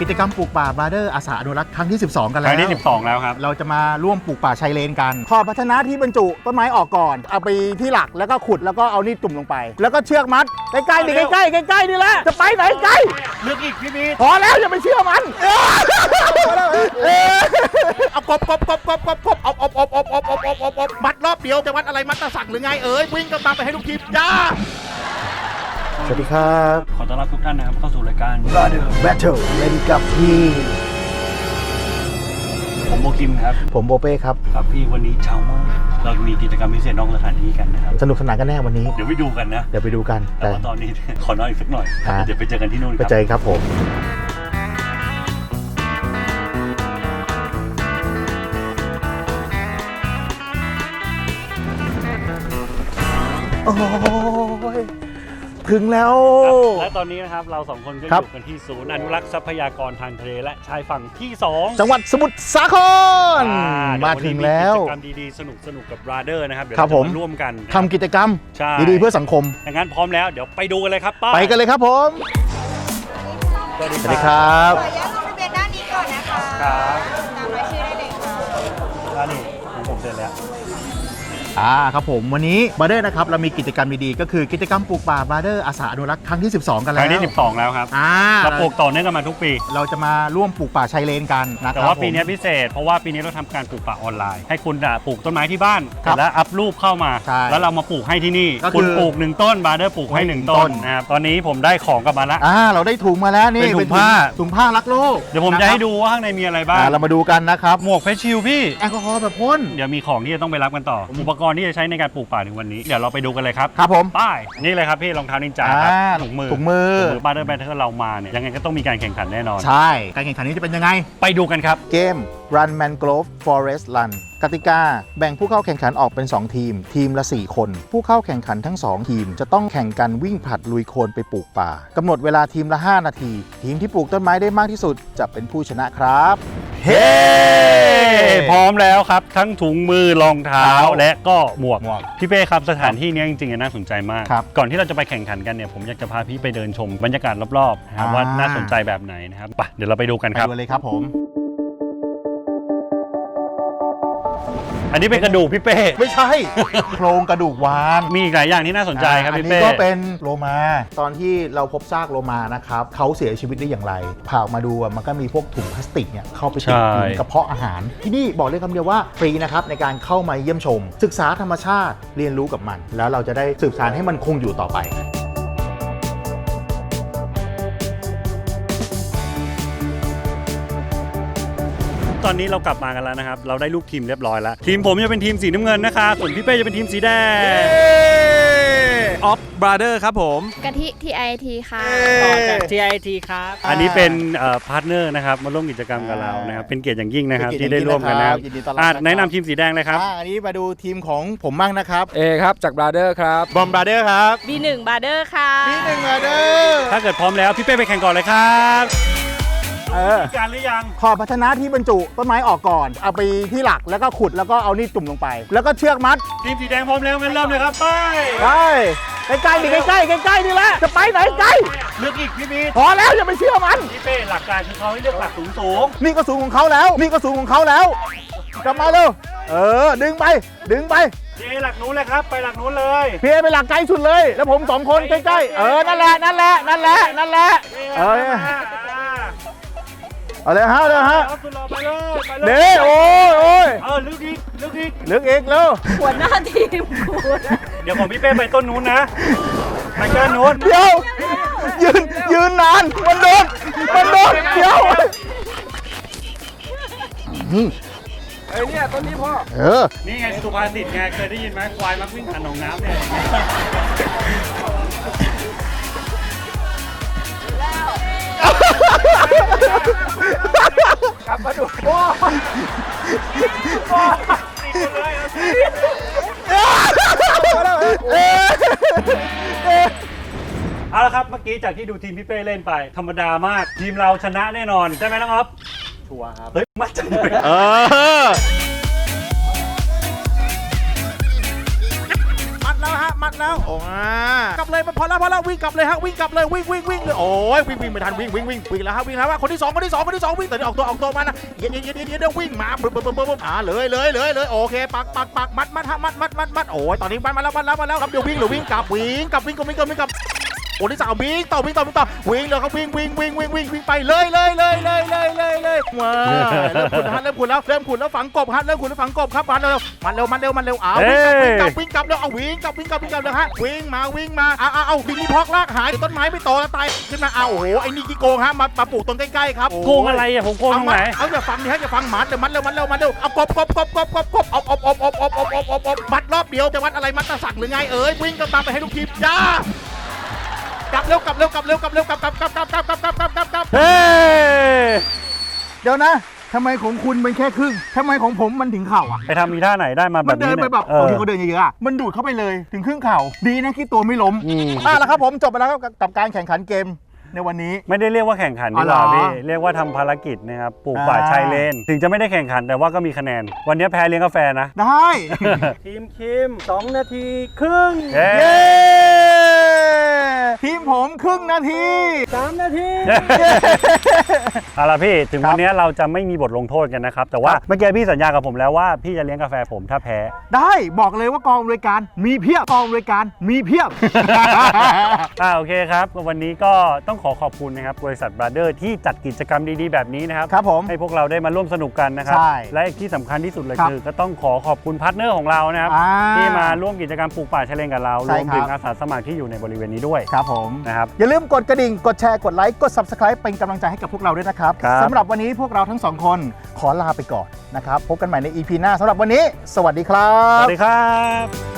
กิจกรรมปลูกป่าบาร์เดอร์อาสาอนุรักษ์ครั้งที่ 12 กันแล้วครั้งที่ 12 แล้วครับ เราจะมาร่วมปลูกป่าชายเลนกันขอบภาชนะที่บรรจุต้นไม้ออกก่อน เอาไปที่หลักแล้วก็ขุดแล้วก็เอานี่ตุ่มลงไป แล้วก็เชือกมัดใกล้ๆดิใกล้ๆใกล้ๆนี่แหละจะไปไหนไกลเลึกอีกพี่บีพอแล้วอย่าไปเชื่อมันเอากบกบกบกบกบกบเอาอบอบอบอบอบอบอบมัดรอบเดียวจะมัดอะไรมัดตะสั่งหรือไงเอ้ยวิ่งกันตามไปให้ลูกทีมจ้า สวัสดีครับ ขอต้อนรับทุกท่านนะครับเข้าสู่รายการ Brother Battle เล่นกับพี่ผมโบกิมครับ ผมโบเป้ครับ ครับพี่วันนี้เช้ามากเรามีกิจกรรมพิเศษนอกสถานที่กันนะครับ สนุกสนานกันแน่วันนี้ เดี๋ยวไปดูกันนะ เดี๋ยวไปดูกัน แต่แต่ว่าตอนนี้ ขอนอนอีกสักหน่อย อ่า เดี๋ยวไปเจอกันที่นู่นคไปรับ เจอกันครับผม โอ้ย ถึงแล้ว ครับและตอนนี้นะครับเราสองคนก็อครับ ยู่กันที่ศูนย์อนุรักษ์ทรัพยากรทางทะเลและชายฝั่งที่สองจังหวัดสมุทรสาคร อ่มาเดี๋ยถึงนนี้แล้ว กิจกรรมดีๆสนุกสนุกกับ Brother นะครับเดี๋ยวครับเราผจะมมาร่วมกันทำกิจกรรม ใช่ดีๆเพื่อสังคม ดังนั้นพร้อมแล้วเดี๋ยวไปดูกันเลยครับป้าไปกันเลยครับผม สวัสดีสวัสดีครับ ขออนุญาตลงทะเบียนด้านนี้ก่อนนะคะครับตามรายชื่อได้เลยค่ะแล้วนี่ของผมเสร็จแล้ว อ่าครับผมวันนี้บาร์เดอร์นะครับเรามีกิจกรรมดีๆก็คือกิจกรรมปลูกป่าบาร์เดอร์อาสาอนุรักษ์ครั้งที่ 12 กันคแล้วรั้งที่ 12 แล้วครับอ่าเราปลูกต่อเนื่องกันมาทุกปี เราจะมาร่วมปลูกป่าชายเลนกันนะคแต่รับว่าปีนี้ผม พิเศษ เพราะว่าปีนี้เราทำการปลูกป่าออนไลน์ ให้คุณอะปลูกต้นไม้ที่บ้านครับแล้วอัพรูปเข้ามา ใช่แล้วเรามาปลูกให้ที่นี่ก็คือคุณปลูกหนึ่งต้นบาร์เดอร์ปลูกให้หนึ่งต้ต้นน นะครับตอนนี้ผมได้ของกลับมาแล้วอ่าเราได้ถุงมาแล้วนี่เป็นถุงผ้า ถุงผ้ารักโลกเดี๋ยวผมจะให้ดูว่าข้างในมีอะไรบ้างอ่าเรามาดูกันนะครับหมวกเฟชชิลพี่ แอลกอฮอล์แบบพ่น เดี๋ยวมีของที่จะต้องไปรับกันต่อ อุปกรณ์ที่จะใช้ในการปลูกป่าในวันนี้ เดี๋ยวเราไปดูกันเลยครับครับผม ป้ายนี่เลยครับพี่รองเท้านินจาครับอ่าถุงมือถุงมือ บาร์เดอร์แบทเทอร์เรามาเนี่ยยังไงก็ต้องมีการแข่งขันแน่นอน ใช่ การแข่งขันนี้จะเป็นยังไง ไปดูกันครับ เกม Run Mangrove Forest Run กติกา แบ่งผู้เข้าแข่งขันออกเป็น 2 ทีม ทีมละ 4 คน ผู้เข้าแข่งขันทั้ง 2 ทีม จะต้องแข่งกันวิ่งผลัดลุยโคลนไปปลูกป่ากำหนดเวลาทีมละ 5 นาที ทีมที่ปลูกต้นไม้ได้มากที่สุด จะเป็นผู้ชนะครับ เฮ้พร้อมแล้วครับ ทั้งถุงมือรองเท้าเท้าและก็หมวกหมวกพี่เป้ครับสถานที่เนี้ยจริงๆน่าสนใจมากครับก่อนที่เราจะไปแข่งขันกันเนี่ยผมอยากจะพาพี่ไปเดินชมบรรยากาศรอบๆนะครับอ่าว่าน่าสนใจแบบไหนนะครับไปเดี๋ยวเราไปดูกันไปครับดูเลยครับผม อันนี้เป็นกระดูกพี่เป้ ไม่ใช่ โครงกระดูกวานมีอีกหลายอย่างที่น่าสนใจครับอัพี่นี้เป้ก็เป็นโลมา ตอนที่เราพบซากโลมานะครับ เขาเสียชีวิตได้อย่างไรผ่าออกมาดูอะมันก็มีพวกถุงพลาสติกเนี่ยเข้าไปติดอยู่กระเพาะอาหาร ที่นี่บอกเลยคำเดียวว่าฟรีนะครับในการเข้ามาเยี่ยมชม ศึกษาธรรมชาติเรียนรู้กับมัน แล้วเราจะได้สืบสานให้มันคงอยู่ต่อไป อนนี้เรากลับมากันแล้วนะครับ เราได้ลูกทีมเรียบร้อยแล้ว ทีมผมจะเป็นทีมสีน้ำเงินนะคะ ส่วนพี่เป้จะเป็นทีมสีแดงออฟบราเดอร์ครับผม กะทิ TIT ค่ะ ต่อจาก TIT ครับ อันนี้เป็นพาร์ทเนอร์นะครับมาร่วมกิจกรรมกับเรานะครับเป็นเกียรติอย่างยิ่งนะครับเป็นเกียรที่ติได้ร่วมกันนะครับยินดีต้อนรับอะนะครับ แนะนำทีมสีแดงเลยครับ อ่าอันนี้มาดูทีมของผมบ้างนะครับเอครับจากบราเดอร์ครับ บอมบราเดอร์ครับ B1 b a r d e r ค่ะ พี่หนึ่งบราเดอร์ถ้าเกิดพร้อมแล้วพี่เป้ไปแข่งก่อนเลยครับ เออมีการหรือยัง ขอพัฒนาที่บรรจุต้นไม้ออกก่อน เอาไปที่หลักแล้วก็ขุดแล้วก็เอานี่ตุ่มลงไป แล้วก็เชือกมัดทีมสีแดงพร้อมแล้วงั้นเริ่มเลยครับไปไปใกล้ๆดิใกล้ๆใกล้ๆนี่แหละจะไปไหนใกล้ลึกอีกพี่บีพอแล้วอย่าไปเชื่อมันพี่เป้หลักการคือเขาให้เลือกหลักสูงสูงนี่ก็สูงของเขาแล้ว นี่ก็สูงของเขาแล้วกลับมาเร็วเออ ดึงไป ดึงไปๆพี่เอหลักนู้นเลยครับ ไปหลักนู้นเลยพี่เอไปหลักไกลสุดเลย แล้วผมสองคนใกล้ๆเออนั่นแหละนั่นแหละนั่นแหละนั่นแหละเออ เอาเลยฮะเอาเลยฮะเอาสุดหล่อไปเลยไปเลยเด้โอ้ยโอ้ยเออลึกอีกลึกอีกลึกอีกเร็วหัวหน้าทีมกูนะเดี๋ยวของพี่เป้ไปต้นนู้นนะไปก้านนู้นเดี๋ยวยืนยืนนานมันโดนมันโดนเดี๋ยวไอ้เนี่ยต้นนี้พ่อเออนี่ไงสุภาษิตไงเคยได้ยินไหมควายมักวิ่งผ่านหนองน้ำเนี่ย ลับมาดูเอาละครับเมื่อกี้จากที่ดูทีมพี่เป้เล่นไป ธรรมดามาก ทีมเราชนะแน่นอน ใช่ไหมน้องอ๊อฟชัวร์ครับ เฮ้ยมั่นใจเลย เออ มัดแล้วฮะมัดแล้วโอ้กลับเลยมันพอแล้วพอแล้ววิ่งกลับเลยฮะวิ่งกลับเลยวิ่งวิ่งวิ่งเลยโอ้ยวิ่งวิ่งไม่ทันวิ่งวิ่งวิ่งวิ่งแล้วฮะวิ่งแล้วว่าคนที่สองคนที่สองคนที่สองวิ่งแต่ออกตัวออกตัวมานะเย็นเย็นเย็นเย็นเดี๋ยววิ่งมาปึ๊บปึ๊บปึ๊บปึ๊บอ่าเลยเลยเลยเลยโอเคปักปักปักมัดมัดฮะมัดมัดมัดมัดโอ้ยตอนนี้มัดมาแล้วมัดแล้วมัดแล้วครับเดี๋ยววิ่งหรือวิ่งกลับวิ่งกลับวิ่งกลับวิ่งกลับวิ่งกลับ คนที่สามวิ่งต่อวิ่งต่อวิ่งต่อวิ่งเลยเขาวิ่งวิ่งวิ่งวิ่งวิ่งวิ่งไปเลยเลยเลยเลยเลยเลยเลยมาเริ่มขุนแล้เริ่มขุดแล้วเริ่มขุดแล้วฝังกบฮะเริ่มขุดแล้วฝังกบครับมันเร็วมันเร็วมันเร็วมันเร็วเอาวิ่งกลับวิ่งกลับแล้วเอาวิ่งกลับวิ่งกลับวิ่งกลับเลยฮะวิ่งมาวิ่งมาเอาเอาเอาวิ่งนี่พอกลากหายต้นไม้ไม่โตแล้วตายขึ้นมาเอาโอ้โหไอ้นี่กี่โกงฮะมามาปลูกต้นใกล้ๆครับโกงอะไรอะผมโกงตรงไหนเอาอย่าฟังดิฮะอย่าฟังหมัเดี๋ยวมันเร็วมันเร็วมันเร็วเอากบกบกบกบกบกบเอาอบอบอบอบอบอบอบมัดรอบเดียวจะวัดอะไรมัดตะสักหรือไงเอ้ยวิ่งกันตามไปให้ลูกทีมจ้า กลับเร็วกลับเร็วกลับเร็วกลับเร็วกลับกลับกลับกลับกลับกลับกลับกลับกลับกลับเฮ้เดี๋ยวนะทำไมของคุณมันแค่ครึ่งทำไมของผมมันถึงเข่าอะ ไปทำมีท่าไหนได้มาแบมันบเดินี้นไปแบบเองที่เขาเดินเยอะๆอะมันดูดเข้าไปเลยถึงครึ่งเข่า ดีนะที่ตัวไม่ล้มอืม อะแล้วครับผมจบไปแล้วครับกับการแข่งขันเกมในวันนี้ ไม่ได้เรียกว่าแข่งขันอ๋ดีอกว่าเหรอพี่เรียกว่าทำภารกิจนะครับปลูกป่าอ่า ชายเลน ถึงจะไม่ได้แข่งขันแต่ว่าก็มีคะแนน วันนี้แพ้เลี้ยงกาแฟนะได้ ทีมคิม 2 นาทีครึ่ง เย้ เย้ ทีมผมครึ่งนาที3นาที เอาละพี่ถึงครับวันนี้เราจะไม่มีบทลงโทษกันนะครับ แต่ว่าครับเมื่อกี้พี่สัญญากับผมแล้วว่าพี่จะเลี้ยงกาแฟผมถ้าแพ้ ได้บอกเลยว่ากองบริการมีเพียบกองบริการมีเพียบ อ่าโอเคครับวันนี้ก็ต้องขอขอบคุณนะครับบริษัทบราเดอร์ที่จัดกิจกรรมดีๆแบบนี้นะครับครับผมให้พวกเราได้มาร่วมสนุกกันนะครับ ใช่และที่สำคัญที่สุดเลยครับคือ ก็ต้องขอขอบคุณพาร์ทเนอร์ของเรานะครับอ่าที่มาร่วมกิจกรรมปลูกป่าชายเลนกับเราใช่รวมถึงครับอาสาสมัครที่อยู่ในบริเวณนี้ด้วยครับผมนะครับ อย่าลืมกดกระดิ่ง กดแชร์ กดไลค์ กด Subscribe เป็นกำลังใจให้กับพวกเราด้วยนะครับครับ สำหรับวันนี้พวกเราทั้งสองคนขอลาไปก่อนนะครับ พบกันใหม่ใน EP หน้าสำหรับวันนี้ สวัสดีครัสบวัสดีครับ